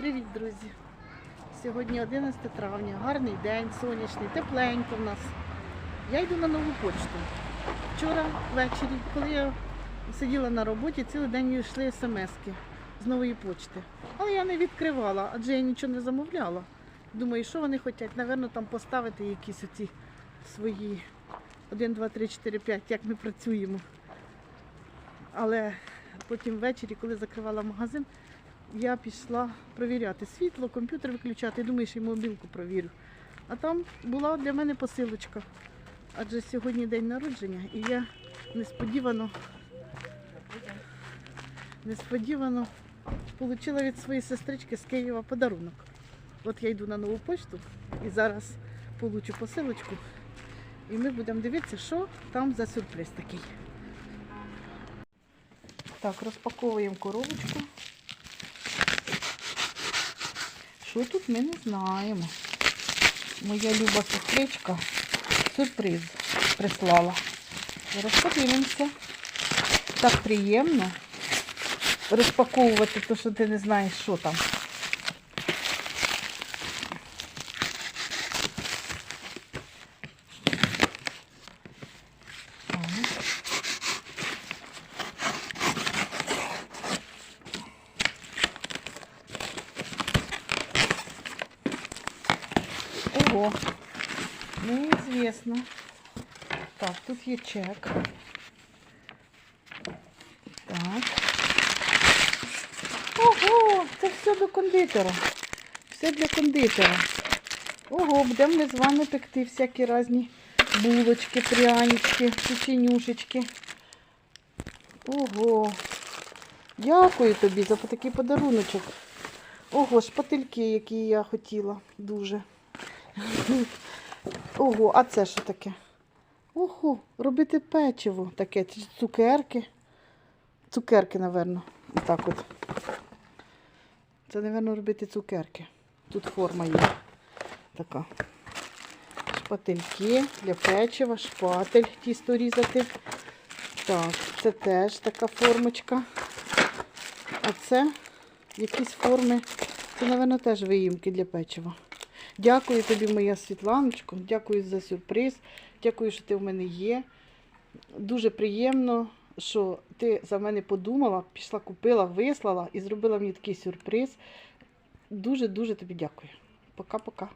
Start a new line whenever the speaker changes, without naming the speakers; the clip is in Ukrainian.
Привіт, друзі! Сьогодні 11 травня, гарний день, сонячний, тепленько в нас. Я йду на нову почту. Вчора ввечері, коли я сиділа на роботі, цілий день йшли смски з нової почти. Але я не відкривала, адже я нічого не замовляла. Думаю, що вони хочуть? Навірно, там поставити якісь оці свої 1, 2, 3, 4, 5, як ми працюємо. Але потім ввечері, коли закривала магазин, я пішла провіряти світло, комп'ютер виключати. Думаю, що й мобілку провірю. А там була для мене посилочка. Адже сьогодні день народження, і я несподівано, несподівано отримала від своєї сестрички з Києва подарунок. От я йду на нову почту і зараз получу посилочку. І ми будемо дивитися, що там за сюрприз такий. Так, розпаковуємо коробочку. Що тут ми не знаємо. Моя люба сестричка сюрприз прислала. Зараз подивимося. Так приємно розпаковувати те, що ти не знаєш, що там. Так. Ого, неізвісно. Так, тут є чек. Так. Ого, це все до кондитера. Все для кондитера. Ого, будемо ми з вами пекти всякі різні булочки, прянички, печенюшечки. Ого. Дякую тобі за такий подаруночок. Ого, шпательки, які я хотіла дуже. Ого, а це що таке? Ого, робити печиво таке, цукерки. Цукерки, напевно. Отак от. Це, напевно, робити цукерки. Тут форма є. Така. Шпательки для печива, шпатель тісто різати. Так, це теж така формочка. А це якісь форми. Це, напевно, теж виїмки для печива. Дякую тобі, моя Світланочко. Дякую за сюрприз. Дякую, що ти в мене є. Дуже приємно, що ти за мене подумала, пішла, купила, вислала і зробила мені такий сюрприз. Дуже-дуже тобі дякую. Пока-пока.